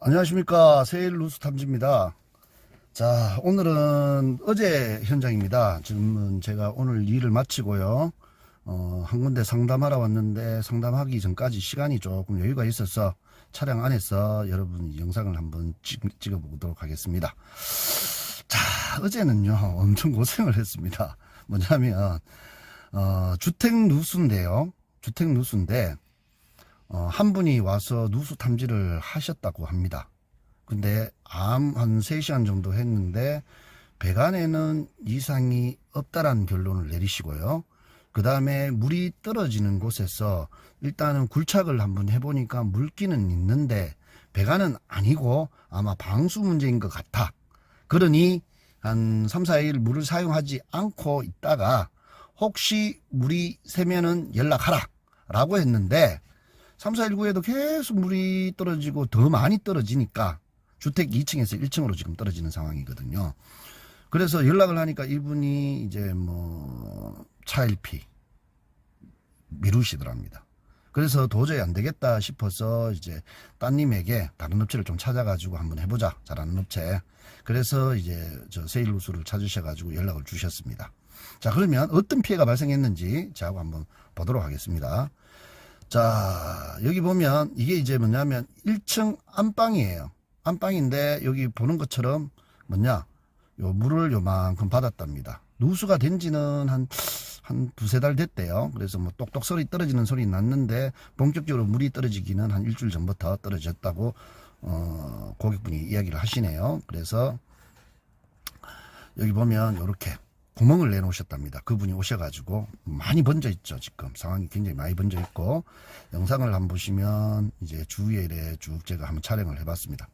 안녕하십니까 세일 루스 탐지입니다. 자 오늘은 어제 현장입니다. 지금은 제가 오늘 일을 마치고요. 어, 한 군데 상담하러 왔는데 상담하기 전까지 시간이 조금 여유가 있어서 차량 안에서 여러분 영상을 한번 찍, 찍어보도록 하겠습니다. 자 어제는요 엄청 고생을 했습니다. 뭐냐면 어, 주택 누수인데요. 주택 누수인데 어, 한 분이 와서 누수 탐지를 하셨다고 합니다. 근데 암 한 3시간 정도 했는데 배관에는 이상이 없다라는 결론을 내리시고요. 그 다음에 물이 떨어지는 곳에서 일단은 굴착을 한번 해보니까 물기는 있는데 배관은 아니고 아마 방수 문제인 것 같아. 그러니 한 3, 4일 물을 사용하지 않고 있다가 혹시 물이 새면은 연락하라 라고 했는데 3419에도 계속 물이 떨어지고 더 많이 떨어지니까 주택 2층에서 1층으로 지금 떨어지는 상황이거든요. 그래서 연락을 하니까 이분이 이제 뭐 차일피 미루시더랍니다. 그래서 도저히 안 되겠다 싶어서 이제 따님에게 다른 업체를 좀 찾아가지고 한번 해보자. 잘하는 업체. 그래서 이제 저 세일루스를 찾으셔가지고 연락을 주셨습니다. 자, 그러면 어떤 피해가 발생했는지 저하고 한번 보도록 하겠습니다. 자, 여기 보면 이게 이제 뭐냐면 1층 안방이에요. 안방인데 여기 보는 것처럼 뭐냐? 요 물을 요만큼 받았답니다. 누수가 된 지는 한, 한 두세 달 됐대요. 그래서 뭐 똑똑 소리 떨어지는 소리 났는데 본격적으로 물이 떨어지기는 한 일주일 전부터 떨어졌다고 어, 고객분이 이야기를 하시네요. 그래서 여기 보면 이렇게 구멍을 내놓으셨답니다. 그분이 오셔가지고 많이 번져 있죠. 지금 상황이 굉장히 많이 번져 있고 영상을 한번 보시면 이제 주위에 쭉 제가 한번 촬영을 해봤습니다.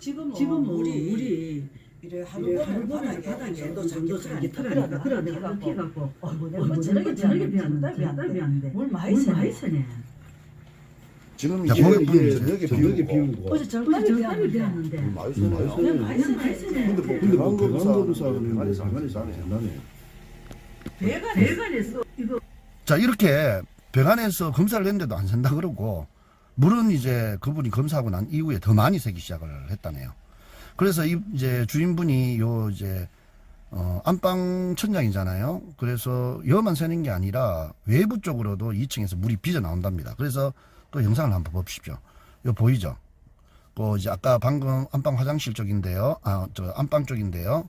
지금 지금 뭐 우리 우리 이래 하루 하루 바닥에 바닥에 자기 털으니까 그래 그래 내가 내가 피해갖고 어, 뭐 내가 저녁에 저녁에 비하는데 비하는데 딸비 안 돼. 물 많이 물새 지금 자, 이게 비우는 비우는 거. 어제 많이 음, 쓰네. 근데 뭐 근데 뭐. 배가 배관에서 이거 자 이렇게 배관에서 검사를 했는데도 안 산다 그러고 물은 이제 그분이 검사하고 난 이후에 더 많이 새기 시작을 했다네요. 그래서 이 이제 주인분이 요 이제 어 안방 천장이잖아요. 그래서 여만 새는 게 아니라 외부 쪽으로도 2층에서 물이 빚어 나온답니다. 그래서 또 영상을 한번 보십시오. 요 보이죠? 그 이제 아까 방금 안방 화장실 쪽인데요. 아 저 안방 쪽인데요.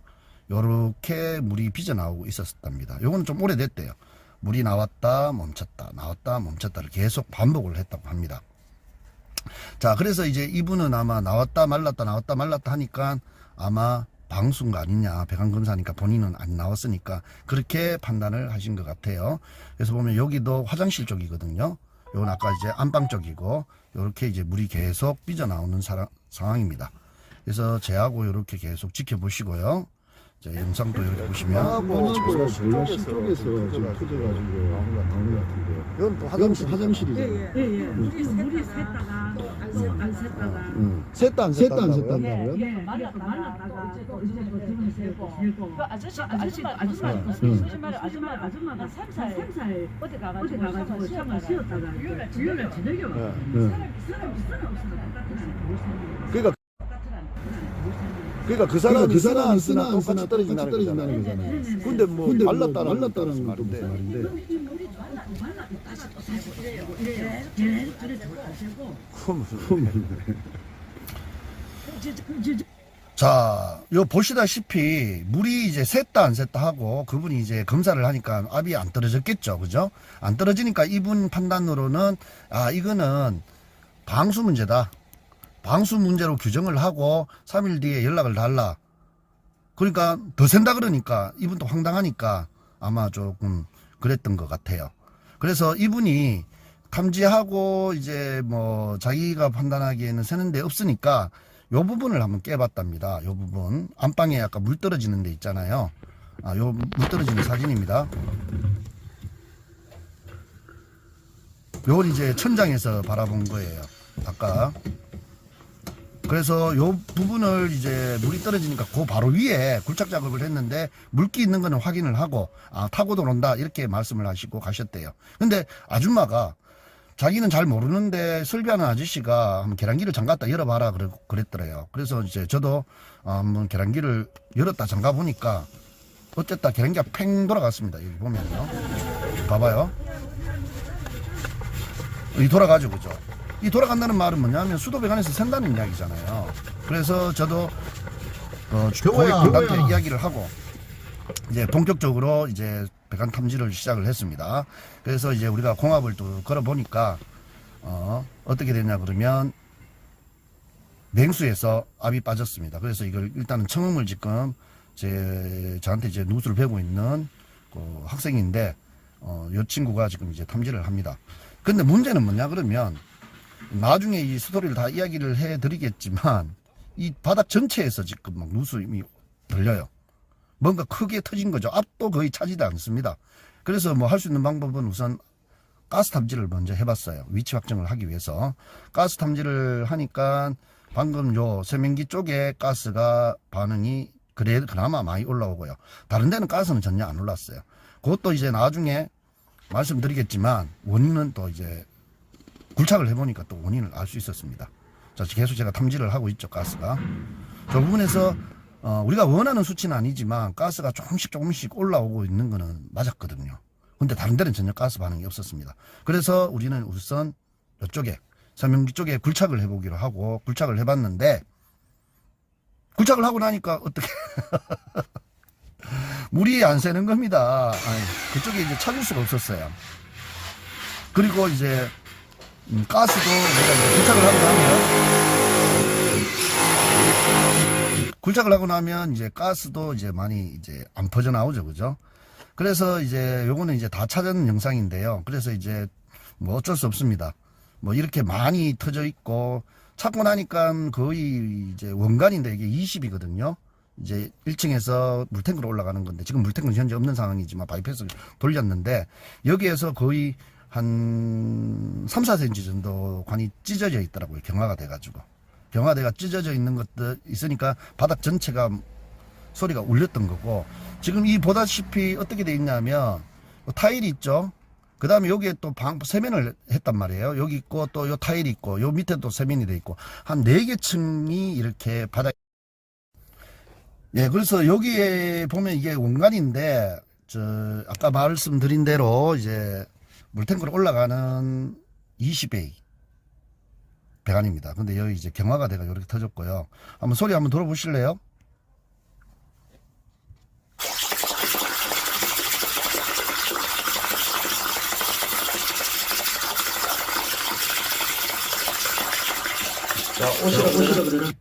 요렇게 물이 빚어 나오고 있었답니다. 요거는 좀 오래됐대요. 물이 나왔다 멈췄다 나왔다 멈췄다를 계속 반복을 했다고 합니다. 자 그래서 이제 이분은 아마 나왔다 말랐다 나왔다 말랐다 하니까 아마 방수인 거 아니냐 배관 검사니까 본인은 안 나왔으니까 그렇게 판단을 하신 것 같아요. 그래서 보면 여기도 화장실 쪽이거든요. 요건 아까 이제 안방 쪽이고 이렇게 이제 물이 계속 삐져 나오는 사라- 상황입니다. 그래서 제하고 이렇게 계속 지켜보시고요. 자, 영상도 이렇게 보시면 오늘 거 몰라 실 쪽에서 지금 터져가지고 나온 것 같은데. 이건 또 화장실 화장실이잖아. 예예 물이 물이 샜다가 안 샜다가 응. 셋다 안 셋다 안 셋다고요? 셋다고요? 예 말랐다 말랐다가 또 이제 또 지금 세고 세고 그 아저씨 아저씨 아줌마 아줌마 응. 아줌마 아줌마 아줌마가 삼살 삼살 어디 어디 가가지고 가가지고 샤워 쉬었다가 주일날 저녁에 왔거든요. 응. 사람 사람 있으나 없으나 똑같은 못 사는 그러니까 그러니까 그 그러니까 사람이 그 쓰나 사람이 안 쓰나 쓰나 안 쓰나 똑같이 떨어진다는 거잖아요. 떨어진다는 거잖아요. 근데 뭐 근데 뭐 말랐다는 말랐다는 것도 무슨 말인데. 말인데. 자, 요 보시다시피 물이 이제 샜다 안 샜다 하고 그분이 이제 검사를 하니까 압이 안 떨어졌겠죠. 그죠? 안 떨어지니까 이분 판단으로는 아, 이거는 방수 문제다. 방수 문제로 규정을 하고 3일 뒤에 연락을 달라. 그러니까 더 샌다 그러니까 이분도 황당하니까 아마 조금 그랬던 것 같아요. 그래서 이분이 탐지하고 이제 뭐 자기가 판단하기에는 새는 데 없으니까 요 부분을 한번 깨봤답니다. 요 부분 안방에 아까 물 떨어지는 데 있잖아요. 아, 요 물 떨어지는 사진입니다. 요건 이제 천장에서 바라본 거예요. 아까. 그래서 요 부분을 이제 물이 떨어지니까 그 바로 위에 굴착 작업을 했는데 물기 있는 거는 확인을 하고 아 타고 들어온다 이렇게 말씀을 하시고 가셨대요. 근데 아줌마가 자기는 잘 모르는데 설비하는 아저씨가 한번 계량기를 잠갔다 열어봐라 그래, 그랬더래요. 그래서 이제 저도 어, 한번 계량기를 열었다 잠가 보니까 어쨌다 계량기가 팽 돌아갔습니다. 여기 보면요. 봐봐요. 이 돌아가죠, 그죠? 이 돌아간다는 말은 뭐냐면 수도 배관에서 샌다는 이야기잖아요. 그래서 저도 어, 고객분한테 경호야. 이야기를 하고 이제 본격적으로 이제 배관 탐지를 시작을 했습니다. 그래서 이제 우리가 공합을 또 걸어 보니까 어, 어떻게 됐냐 그러면 냉수에서 압이 빠졌습니다. 그래서 이걸 일단은 청음을 지금 제 저한테 이제 누수를 배우고 있는 그 학생인데 어, 이 친구가 지금 이제 탐지를 합니다. 근데 문제는 뭐냐 그러면 나중에 이 스토리를 다 이야기를 해 드리겠지만 이 바닥 전체에서 지금 막 누수임이 들려요. 뭔가 크게 터진 거죠. 앞도 거의 차지도 않습니다. 그래서 뭐 할 수 있는 방법은 우선 가스 탐지를 먼저 해봤어요. 위치 확정을 하기 위해서. 가스 탐지를 하니까 방금 요 세면기 쪽에 가스가 반응이 그래, 그나마 많이 올라오고요. 다른 데는 가스는 전혀 안 올랐어요. 그것도 이제 나중에 말씀드리겠지만 원인은 또 이제 굴착을 해보니까 또 원인을 알 수 있었습니다. 자, 계속 제가 탐지를 하고 있죠, 가스가. 저 부분에서 어, 우리가 원하는 수치는 아니지만 가스가 조금씩 조금씩 올라오고 있는 거는 맞았거든요. 근데 다른 데는 전혀 가스 반응이 없었습니다. 그래서 우리는 우선 이쪽에 서명기 쪽에 굴착을 해보기로 하고 굴착을 해봤는데 굴착을 하고 나니까 어떻게 물이 안 새는 겁니다. 아니, 그쪽에 이제 찾을 수가 없었어요. 그리고 이제 음, 가스도 우리가 굴착을 하고 나면 굴착을 하고 나면 이제 가스도 이제 많이 이제 안 퍼져 나오죠, 그죠? 그래서 이제 요거는 이제 다 찾은 영상인데요. 그래서 이제 뭐 어쩔 수 없습니다. 뭐 이렇게 많이 터져 있고 찾고 나니까 거의 이제 원간인데 이게 20이거든요. 이제 1층에서 물탱크로 올라가는 건데 지금 물탱크는 현재 없는 상황이지만 바이패스 돌렸는데 여기에서 거의 한 3, 4cm 정도 관이 찢어져 있더라고요. 경화가 돼가지고. 경화대가 찢어져 있는 것도 있으니까 바닥 전체가 소리가 울렸던 거고 지금 이 보다시피 어떻게 돼 있냐면 타일이 있죠. 그 다음에 여기에 또 방, 세면을 했단 말이에요. 여기 있고 또 요 타일이 있고 요 밑에 또 세면이 돼 있고 한 네 개 층이 이렇게 바닥 예, 그래서 여기에 보면 이게 원간인데 저 아까 말씀드린 대로 이제 물탱크로 올라가는 20A 배관입니다. 근데 여기 이제 경화가 돼가 이렇게 터졌고요. 한번 소리 한번 들어보실래요? 자, 오시라, 오시라 그러는.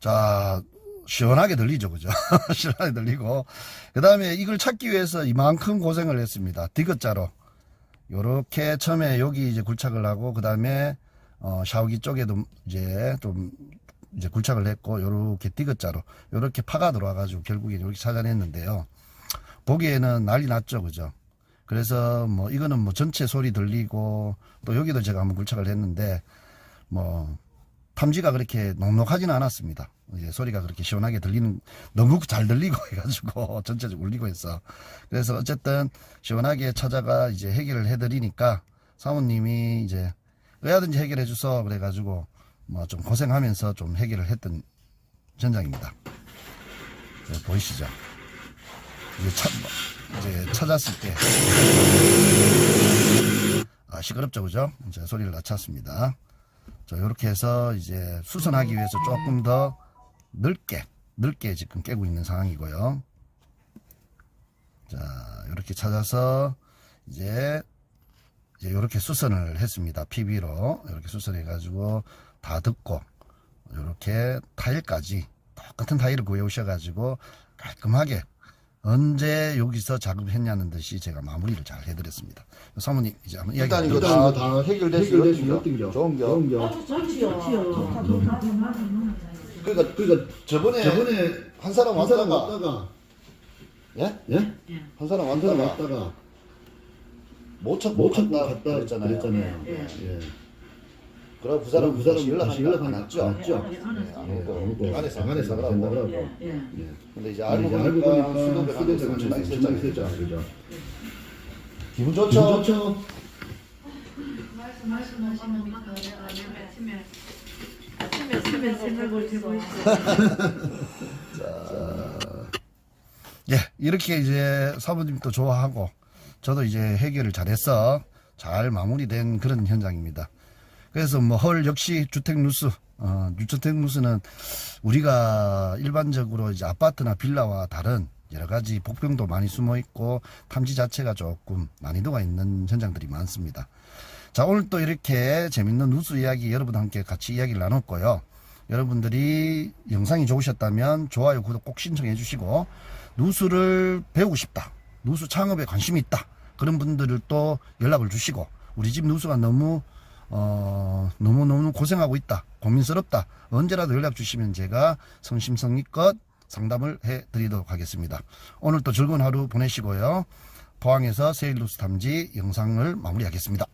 자, 시원하게 들리죠, 그죠? 시원하게 들리고. 그 다음에 이걸 찾기 위해서 이만큼 고생을 했습니다. 디귿자로. 요렇게 처음에 여기 이제 굴착을 하고, 그 다음에, 어, 샤워기 쪽에도 이제 좀, 이제 굴착을 했고, 요렇게 디귿자로. 요렇게 파가 들어와 가지고 결국에 이렇게 찾아냈는데요. 보기에는 난리 났죠, 그죠? 그래서 뭐, 이거는 뭐 전체 소리 들리고, 또 여기도 제가 한번 굴착을 했는데, 뭐, 탐지가 그렇게 녹록하지는 않았습니다. 이제 소리가 그렇게 시원하게 들리는 너무 잘 들리고 해가지고 전체적으로 울리고 해서 그래서 어쨌든 시원하게 찾아가 이제 해결을 해드리니까 사모님이 이제 왜하든지 해결해 주소 그래가지고 뭐 좀 고생하면서 좀 해결을 했던 현장입니다. 네, 보이시죠? 이제 찾 이제 찾았을 때 아, 시끄럽죠, 그죠? 이제 소리를 낮췄습니다. 자, 이렇게 해서 이제 수선하기 위해서 조금 더 넓게, 넓게 지금 깨고 있는 상황이고요. 자, 이렇게 찾아서 이제, 이제 이렇게 수선을 했습니다. PB로. 이렇게 수선해 가지고 다 듣고, 이렇게 타일까지 똑같은 타일을 구해 오셔 가지고 깔끔하게 언제 여기서 작업했냐는 듯이 제가 마무리를 잘 해드렸습니다. 사모님, 이제 한번 이야기 일단 이거. 다, 다 해결됐어요. 해결됐어요. 겨? 좋은 겨. 좋은 겨. 좋지요. 그러니까, 그러니까 저번에, 저번에 한 사람 한 사람 왔다가, 왔다가, 예? 예? 한 사람 한 사람 왔다가 왔다가, 못 찾고 못 찾고 갔다 갔다 그랬잖아요. 그랬잖아요. 예, 예. 그럼 그 사람 그 사람 연락 다시 안 연락 왔죠? 안 왔죠? 예, 안안 오고. 오고, 안에서 안에서 생각을 생각을 하고. 하고. 예. 예. 근데 이제 알고 이제 알고 보니까 수도배관 수도배관 엄청나게 엄청나게 있었잖아요. 있었죠, 그죠? 기분 기분 좋죠? 좋죠? 말씀하시는 거 아침에 아침에 생각을 들고 있어. 예, 이렇게 이제 사부님도 좋아하고 저도 이제 해결을 잘해서 잘 마무리된 그런 현장입니다. 그래서 뭐 헐 역시 주택 누수, 어, 주택 누수는 우리가 일반적으로 이제 아파트나 빌라와 다른 여러 가지 복병도 많이 숨어 있고 탐지 자체가 조금 난이도가 있는 현장들이 많습니다. 자, 오늘 또 이렇게 재밌는 누수 이야기 여러분과 함께 같이 이야기를 나눴고요. 여러분들이 영상이 좋으셨다면 좋아요, 구독 꼭 신청해 주시고 누수를 배우고 싶다. 누수 창업에 관심이 있다. 그런 분들을 또 연락을 주시고 우리 집 누수가 너무 어, 너무너무 고생하고 있다. 고민스럽다. 언제라도 연락 주시면 제가 성심성의껏 상담을 해 드리도록 하겠습니다. 오늘 또 즐거운 하루 보내시고요. 포항에서 세일루스 탐지 영상을 마무리하겠습니다.